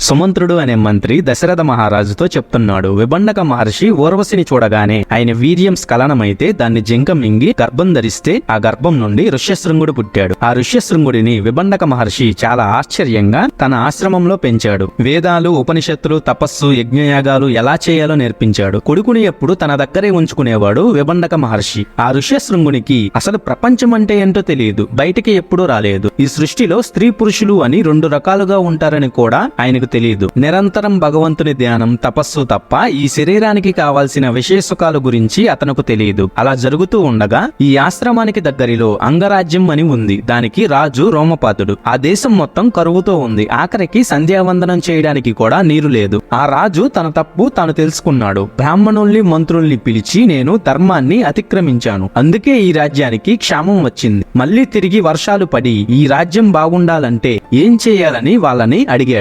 సుమంత్రుడు అనే మంత్రి దశరథ మహారాజుతో చెప్తున్నాడు. విబండక మహర్షి ఊర్వశిని చూడగానే ఆయన వీర్యం స్ఖలనమైతే దాన్ని జింక మింగి గర్భం ధరిస్తే ఆ గర్భం నుండి ఋష్యశృంగుడు పుట్టాడు. ఆ ఋష్యశృంగుడిని విబండక మహర్షి చాలా ఆశ్చర్యంగా తన ఆశ్రమంలో పెంచాడు. వేదాలు ఉపనిషత్తులు తపస్సు యజ్ఞయాగాలు ఎలా చేయాలో నేర్పించాడు. కొడుకుని ఎప్పుడు తన దగ్గరే ఉంచుకునేవాడు విబండక మహర్షి. ఆ ఋష్యశృంగునికి అసలు ప్రపంచం అంటే ఏంటో తెలియదు. బయటికి ఎప్పుడూ రాలేదు. ఈ సృష్టిలో స్త్రీ పురుషులు అని రెండు రకాలుగా ఉంటారని కూడా ఆయనకు తెలియదు. నిరంతరం భగవంతుని ధ్యానం తపస్సు తప్ప ఈ శరీరానికి కావాల్సిన విశేషకాల గురించి అతనుకు తెలియదు. అలా జరుగుతూ ఉండగా ఈ ఆశ్రమానికి దగ్గరిలో అంగరాజ్యం అని ఉంది. దానికి రాజు రోమపాతుడు ఆ దేశం మొత్తం కరువుతో ఉంది. ఆఖరికి సంధ్యావందనం చేయడానికి కూడా నీరు లేదు. ఆ రాజు తన తప్పు తాను తెలుసుకున్నాడు. బ్రాహ్మణుల్ని మంత్రుల్ని పిలిచి నేను ధర్మాన్ని అతిక్రమించాను. అందుకే ఈ రాజ్యానికి క్షామం వచ్చింది. మళ్ళీ తిరిగి వర్షాలు పడి ఈ రాజ్యం బాగుండాలంటే ఏం చేయాలని వాళ్ళని అడిగాడు.